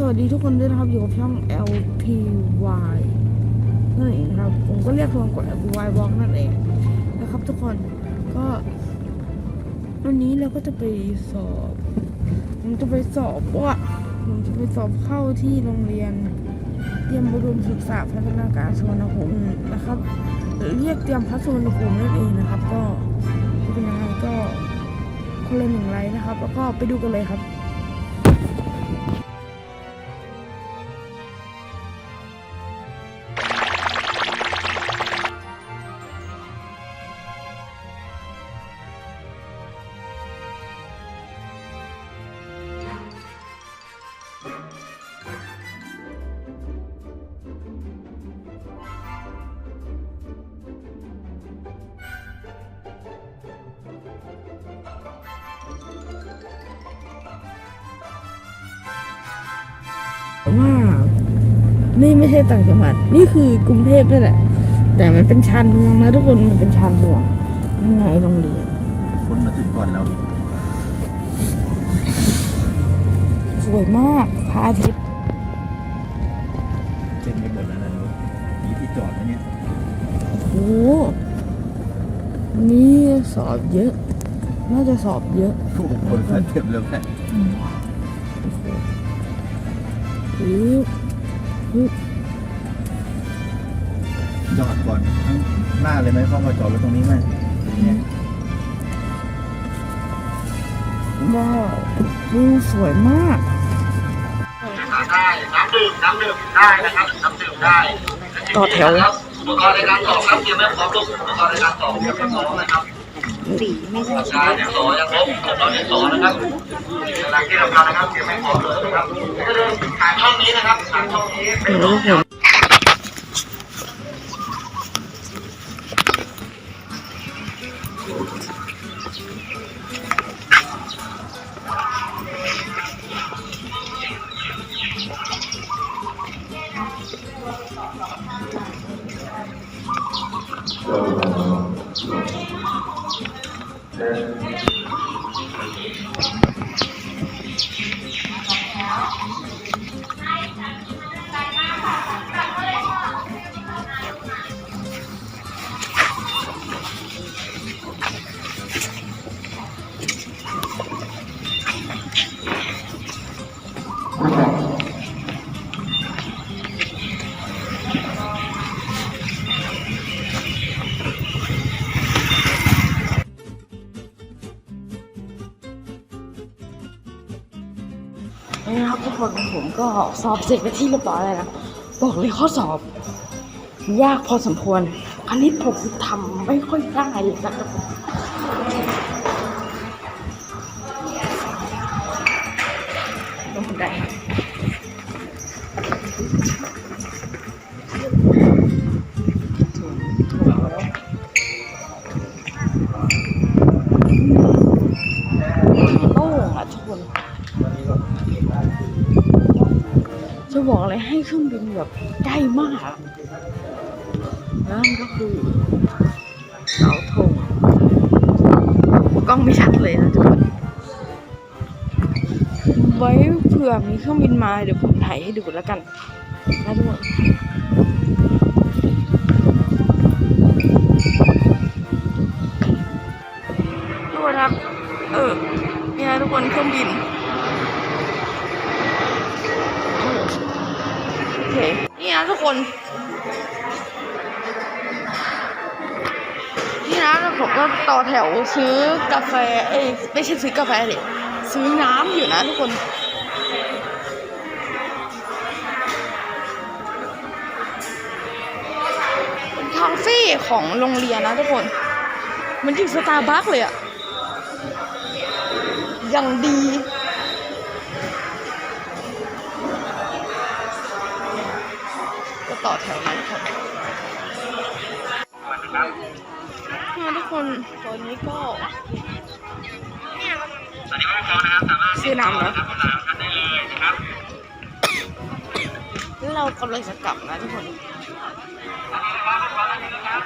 สวัสดีทุกคนด้วยนะครับ อยู่กับช่อง LPY นั่นเองครับ ผมก็เรียกรวมกับ LPY Walk นั่นเองนะครับทุกคนก็วันนี้เราก็จะไปสอบผมจะไปสอบว่าผมจะไปสอบเข้าที่โรงเรียนเตรียมบรมศึกษาพัฒนาการสวรรณภูมินะครับหรือเรียกเตรียมพัฒสุวรรณภูมินั่นเองนะครับ ก็จะเป็นยังไงก็คนละหนึ่งไลค์นะครับ แล้วก็ไปดูกันเลยครับ ว่า นี่ไม่ใช่ต่างจังหวัด นี่คือกรุงเทพนี่แหละ แต่มันเป็นชานเมืองนะทุกคน มันเป็นชานเมืองยังไงโรงเรียนคนมาถึงก่อนเราอีกสวยมากพระอาทิตย์เช็ดไม่หมดแล้วนะนุ้ยมีที่จอดนะเนี่ยโอ้โหนี่สอบเยอะ น่าจะสอบเยอะทุกคนมาเต็มเลยแม่อื้ออื้อ จอดก่อนข้งหน้าเลยไหมเข้ามาจอดรถตรงนี้ไหมว้าววิวสวยมากได้น้ำดื่มน้ำดื่มได้นะครับน้ำดื่มได้ต่อแถวครับอุปกรณ์ในการสอบครับเตรียมไว้พร้อมลูกอุปกรณ์ในการสอบเตรียมไว้พร้อมนะครับ สีไม่ใช่ใช่เดี๋ยสอยังลบกดเราเรียนสอนะครับหลังที่ทำงานนะครับเตรียมไว้พร้อเลยนะครับก็เดินผ่านช่องนี้นะครับผ่านช่องนี้เป็นหนูทุ นะครับทุกคนผมก็สอบเสร็จไปที่เรียบร้อยแล้วนะบอกเลยข้อสอบ ยากพอสมควรอันนี้ผมทำไม่ค่อยได้เลยนะครับลงบันได จะบอกอะไรให้เครื่องบินแบบใกล้มากอะนั่นก็คือเสาธงกล้องไม่ชัดเลยนะทุกคนไว้เผื่อมีเครื่องบินมาเดี๋ยวผมถ่ายให้ดูแล้วกัน คนี่นะทุกคนนี่นะผมก็ต่อแถวซื้อกาแฟเอ้ยไม่ใช่ซื้อกาแฟดิซื้อน้ำอยู่นะทุกคนคาเฟ่ของโรงเรียนนะทุกคน มันถึงสตาร์บัคเลยอะอย่างดี ต่อแถวนั้นครับเนี่ยทุกคนตอนนี้ก็ตอนนี้ไม่พอนะครับสามารถซื้อน้ำแล้วทำน้ำกันได้เลยนะครับแล้วเรากำลังจะกลับนะทุกคนรถนะครับ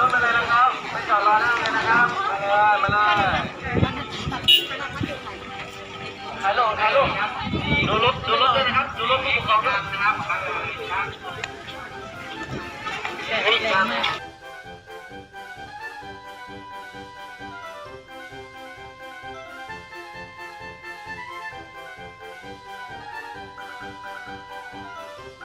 รถไปเลยนะครับไปจอดรอหน้าเลยนะครับมาเลยมาเลยถ่ายรูปถ่ายรูปดูรถดูรถด้วยนะครับ ดูรถผู้ปกครองด้วยนะครับ